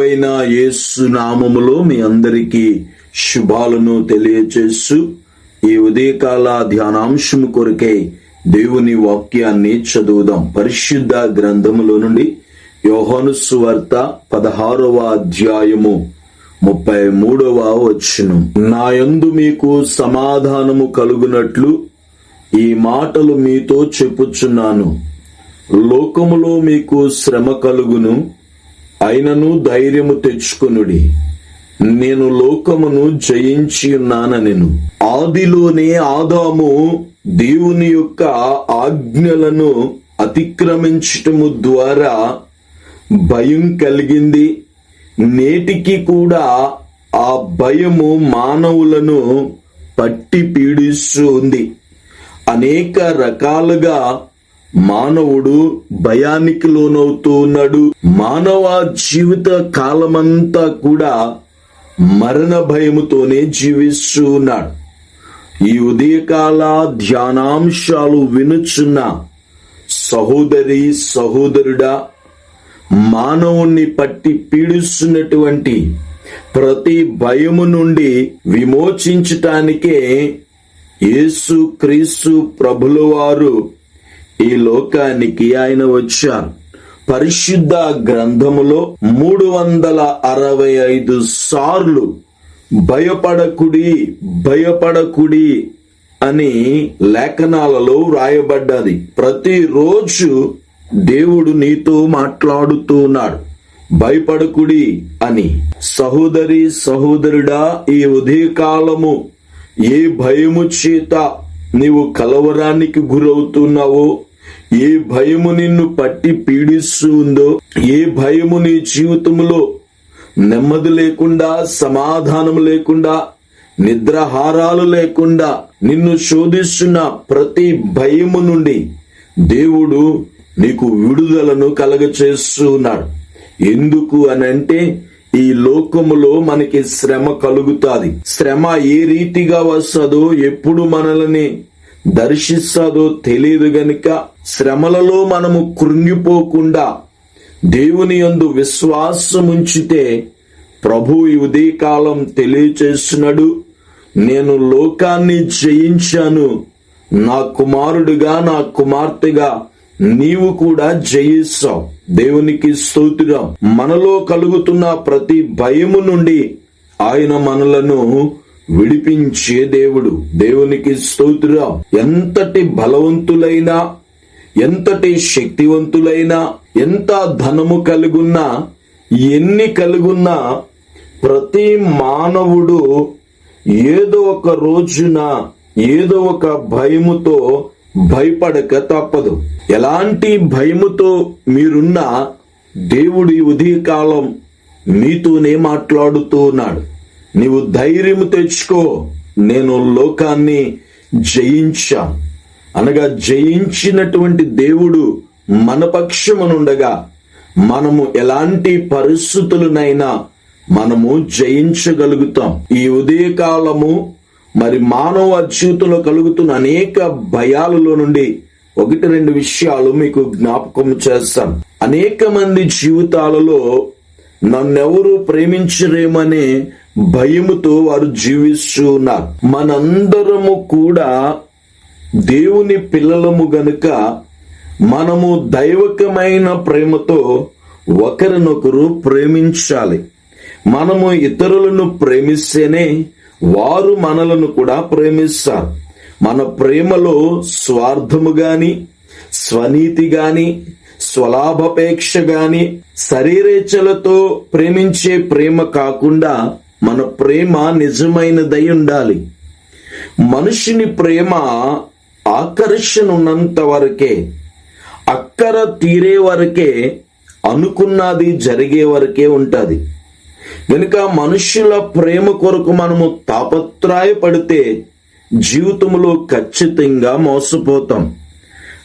ప్రభువైన యేసు నామములో మీ అందరికీ శుభాలను తెలియచేస్తూ ఈ ఉదయకాల ధ్యానాంశము కొరకై దేవుని వాక్యాన్ని చదువుదాం. పరిశుద్ధ గ్రంథములో నుండి యోహాను సువార్త పదహారవ అధ్యాయము ముప్పై మూడవ వచ్చును నాయందు మీకు సమాధానము కలుగునట్లు ఈ మాటలు మీతో చెప్పుచున్నాను. లోకములో మీకు శ్రమ కలుగును. అయినను ధైర్యము తెచ్చుకొనుడి. నేను లోకమును జయించి ఉన్నానెను ఆదిలోనే ఆదాము దేవుని యొక్క ఆజ్ఞలను అతిక్రమించటము ద్వారా భయం కలిగింది. నేటికి కూడా ఆ భయము మానవులను పట్టి పీడిస్తూ ఉంది. అనేక రకాలుగా మానవుడు భయానికి లోనవుతూ ఉన్నాడు. మానవ జీవిత కాలమంతా కూడా మరణ భయముతోనే జీవిస్తూ ఉన్నాడు. ఈ ఉదయకాల ధ్యానాంశాలు వినుచున్న సహోదరి సహోదరుడా మానవుణ్ణి పట్టి పీడిస్తున్నటువంటి ప్రతి భయము నుండి విమోచించటానికే యేసు క్రీస్తు ప్రభులవారు ఈ లోకానికి ఆయన వచ్చారు. పరిశుద్ధ గ్రంథములో మూడు వందల అరవై ఐదు సార్లు భయపడకుడి భయపడకుడి అని లేఖనాలలో వ్రాయబడ్డది. ప్రతిరోజు దేవుడు నీతో మాట్లాడుతూ ఉన్నాడు. భయపడకుడి అని. సహోదరి సహోదరుడా ఈ ఉదయకాలము ఏ భయము చేత నీవు కలవరానికి గురవుతున్నావో ఏ భయము నిన్ను పట్టి పీడిస్తూ ఉందో ఏ భయము నీ జీవితంలో నెమ్మది లేకుండా సమాధానం లేకుండా నిద్రహారాలు లేకుండా నిన్ను శోధిస్తున్న ప్రతి భయము నుండి దేవుడు నీకు విడుదలను కలగచేస్తున్నాడు. ఎందుకు అని అంటే ఈ లోకములో మనకి శ్రమ కలుగుతాది. శ్రమ ఏ రీతిగా వస్తుందో ఎప్పుడు మనల్ని దర్శిస్తుందో తెలియదు గనుక శ్రమలలో మనము కృంగిపోకుండా దేవుని యందు విశ్వాసముంచితే ప్రభు ఈ ఉదయకాలం తెలియచేస్తున్నాడు. నేను లోకాన్ని జయించాను. నా కుమారుడుగా నా కుమార్తెగా నీవు కూడా జయిస్తావు. దేవునికి స్తోత్రం. మనలో కలుగుతున్న ప్రతి భయము నుండి ఆయన మనలను విడిపించే దేవుడు. దేవునికి స్తోత్రం. ఎంతటి బలవంతులైనా ఎంతటి శక్తివంతులైనా ఎంత ధనము కలుగున్నా ఎన్ని కలుగున్నా ప్రతి మానవుడు ఏదో ఒక రోజున ఏదో ఒక భయముతో భయపడక తప్పదు. ఎలాంటి భయముతో మీరున్నా దేవుడి ఉదయకాలం మీతోనే మాట్లాడుతూ ఉన్నాడు. నీవు ధైర్యము తెచ్చుకో నేను లోకాన్ని జయించా అనగా జయించినటువంటి దేవుడు మన పక్షమునుండగా మనము ఎలాంటి పరిస్థితులనైనా మనము జయించగలుగుతాం. ఈ ఉదయకాలము మరి మానవ జీవితంలో కలుగుతున్న అనేక భయాలలో నుండి ఒకటి రెండు విషయాలు మీకు జ్ఞాపకం చేస్తాను. అనేక మంది జీవితాలలో నన్నెవరు ప్రేమించరేమనే భయముతో వారు జీవిస్తూ ఉన్నారు. మనందరము కూడా దేవుని పిల్లలము గనుక మనము దైవకమైన ప్రేమతో ఒకరినొకరు ప్రేమించాలి. మనము ఇతరులను ప్రేమిస్తేనే వారు మనలను కూడా ప్రేమిస్తారు. మన ప్రేమలో స్వార్థము గాని స్వనీతి గాని స్వలాభాపేక్ష గాని శరీరేచ్ఛలతో ప్రేమించే ప్రేమ కాకుండా మన ప్రేమ నిజమైనదై ఉండాలి. మనుషుని ప్రేమ ఆకర్షణ ఉన్నంత వరకే అక్కర తీరే వరకే అనుకున్నది జరిగే వరకే ఉంటుంది. కనుక మనుషుల ప్రేమ కొరకు మనము తాపత్రాయపడితే జీవితంలో ఖచ్చితంగా మోసపోతాం.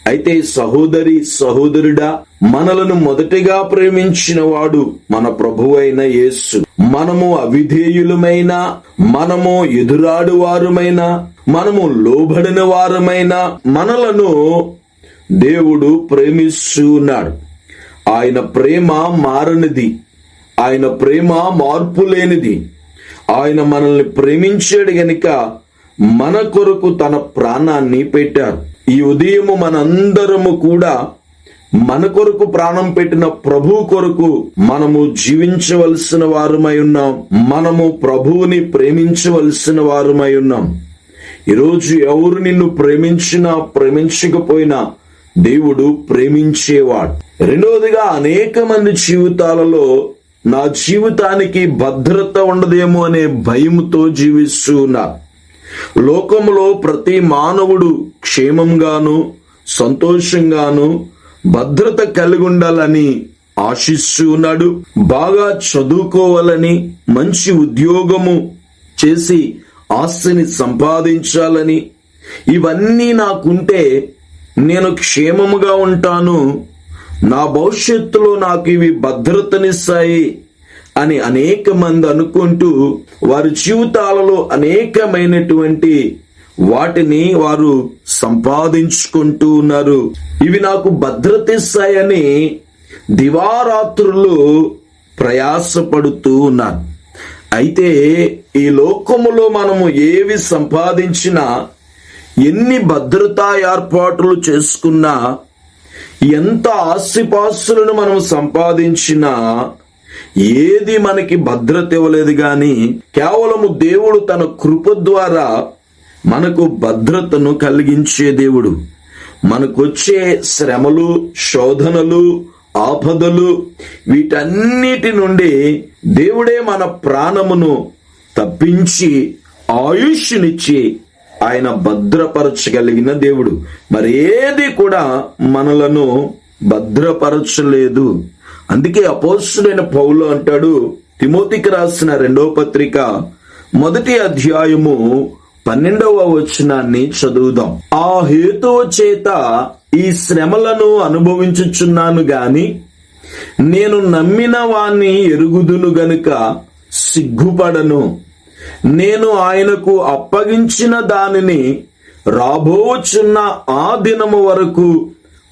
అయితే సహోదరి సహోదరుడా మనలను మొదటిగా ప్రేమించిన వాడు మన ప్రభువైన యేసు. మనము అవిధేయులమైన మనము ఎదురాడు వారుమైన మనము లోబడిన వారమైన మనలను దేవుడు ప్రేమిస్తున్నాడు. ఆయన ప్రేమ మారనిది. ఆయన ప్రేమ మార్పు లేనిది. ఆయన మనల్ని ప్రేమించాడు గనుక మన కొరకు తన ప్రాణాన్ని పెట్టారు. ఈ ఉదయము మనందరము కూడా మన కొరకు ప్రాణం పెట్టిన ప్రభు కొరకు మనము జీవించవలసిన వారమై ఉన్నాం. మనము ప్రభువుని ప్రేమించవలసిన వారమై ఉన్నాం. ఈరోజు ఎవరు నిన్ను ప్రేమించినా ప్రేమించకపోయినా దేవుడు ప్రేమించేవాడు. రెండవదిగా అనేక మంది జీవితాలలో నా జీవితానికి భద్రత ఉండదేమో అనే భయంతో జీవిస్తూ ఉన్నారు. లోకంలో ప్రతి మానవుడు క్షేమంగాను సంతోషంగాను భద్రత కలిగి ఉండాలని ఆశిస్తూ ఉన్నాడు. బాగా చదువుకోవాలని మంచి ఉద్యోగము చేసి ఆస్తిని సంపాదించాలని ఇవన్నీ నాకుంటే నేను క్షేమముగా ఉంటాను. నా భవిష్యత్తులో నాకు ఇవి భద్రతనిస్తాయి అని అనేక మంది అనుకుంటూ వారి జీవితాలలో అనేకమైనటువంటి వాటిని వారు సంపాదించుకుంటూ ఉన్నారు. ఇవి నాకు భద్రత ఇస్తాయని దివారాత్రులు ప్రయాసపడుతూ ఉన్నారు. అయితే ఈ లోకములో మనము ఏవి సంపాదించినా ఎన్ని భద్రతా ఏర్పాట్లు చేసుకున్నా ఎంత ఆస్తిపాస్తులను మనం సంపాదించినా ఏది మనకి భద్రత ఇవ్వలేదు గాని కేవలము దేవుడు తన కృప ద్వారా మనకు భద్రతను కలిగించే దేవుడు. మనకొచ్చే శ్రమలు శోధనలు ఆపదలు వీటన్నిటి నుండి దేవుడే మన ప్రాణమును తప్పించి ఆయుష్నిచ్చి ఆయన భద్రపరచగలిగిన దేవుడు. మరి ఏది కూడా మనలను భద్రపరచలేదు. అందుకే అపోసుడైన పౌలు అంటాడు తిమోతికి రాసిన రెండవ పత్రిక మొదటి అధ్యాయము పన్నెండవ వచనాన్ని చదువుదాం. ఆ హేతు చేత ఈ శ్రమలను అనుభవించుచున్నాను గాని నేను నమ్మిన వాణ్ణి ఎరుగుదును గనుక సిగ్గుపడను. నేను ఆయనకు అప్పగించిన దానిని రాబోచున్న ఆ దినము వరకు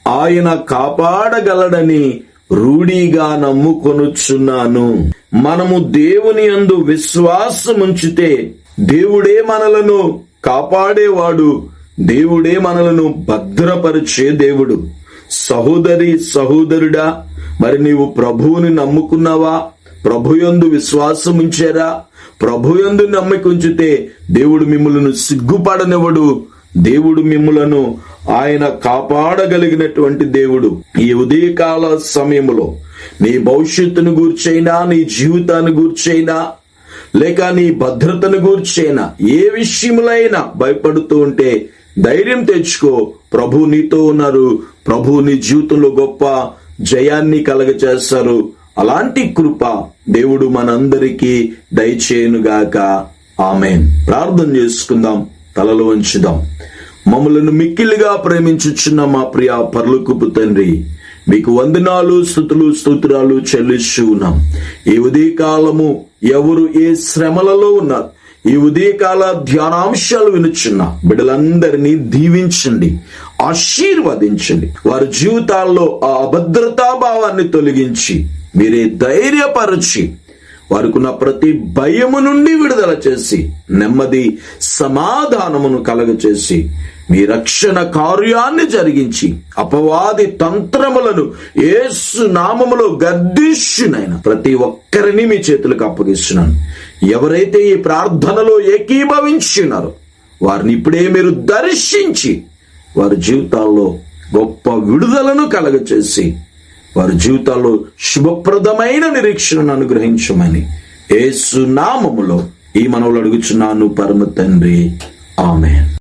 ఆయన కాపాడగలడని రూఢీగా నమ్ముకొనుచున్నాను. మనము దేవుని అందు విశ్వాసముంచితే దేవుడే మనలను కాపాడేవాడు. దేవుడే మనలను భద్రపరిచే దేవుడు. సహోదరి సహోదరుడా మరి నీవు ప్రభువుని నమ్ముకున్నావా? ప్రభు యందు విశ్వాసం ఉంచారా ప్రభు నమ్మిక ఉంచితే దేవుడు మిమ్మలను సిగ్గుపడనివ్వడు. దేవుడు మిమ్మలను ఆయన కాపాడగలిగినటువంటి దేవుడు. ఈ ఉదయకాల సమయంలో నీ భవిష్యత్తును గూర్చైనా నీ జీవితాన్ని గూర్చైనా లేక నీ భద్రతను గూర్చైనా ఏ విషయములైనా భయపడుతూ ఉంటే ధైర్యం తెచ్చుకో. ప్రభు నీతో ఉన్నారు. ప్రభు నీ జీవితంలో గొప్ప జయాన్ని కలగచేస్తారు. అలాంటి కృప దేవుడు మనందరికీ దయచేయనుగాక. ఆమెన్. ప్రార్థన చేసుకుందాం తలలో ఉంచుదాం మమ్మలను మిక్కిలిగా ప్రేమించుచున్న మా ప్రియ పర్లుకుపు తండ్రి మీకు వందనాలు స్థుతులు స్తోత్రాలు చెల్లిస్తూ ఉన్నాం. ఈ ఉదయకాలము ఎవరు ఏ శ్రమలలో ఉన్నారు? ఈ ఉదయకాల ధ్యానాంశాలు వినుచున్న బిడ్డలందరినీ దీవించండి. ఆశీర్వదించండి. వారి జీవితాల్లో ఆ అభద్రతా భావాన్ని తొలగించి మీరే ధైర్యపరచి వారికున్న ప్రతి భయము నుండి విడుదల చేసి నెమ్మది సమాధానమును కలగచేసి మీ రక్షణ కార్యాన్ని జరిగించి అపవాది తంత్రములను ఏసు నామములో గద్దిష్యునైన ప్రతి ఒక్కరిని మీ చేతులకు అప్పగిస్తున్నాను. ఎవరైతే ఈ ప్రార్థనలో ఏకీభవించున్నారో వారిని ఇప్పుడే మీరు దర్శించి వారి జీవితాల్లో గొప్ప విడుదలను కలగచేసి వారి జీవితాల్లో శుభప్రదమైన నిరీక్షణను అనుగ్రహించమని ఏసు నామములో ఈ మనవులు అడుగుచున్నాను పరమ తండ్రి. ఆమె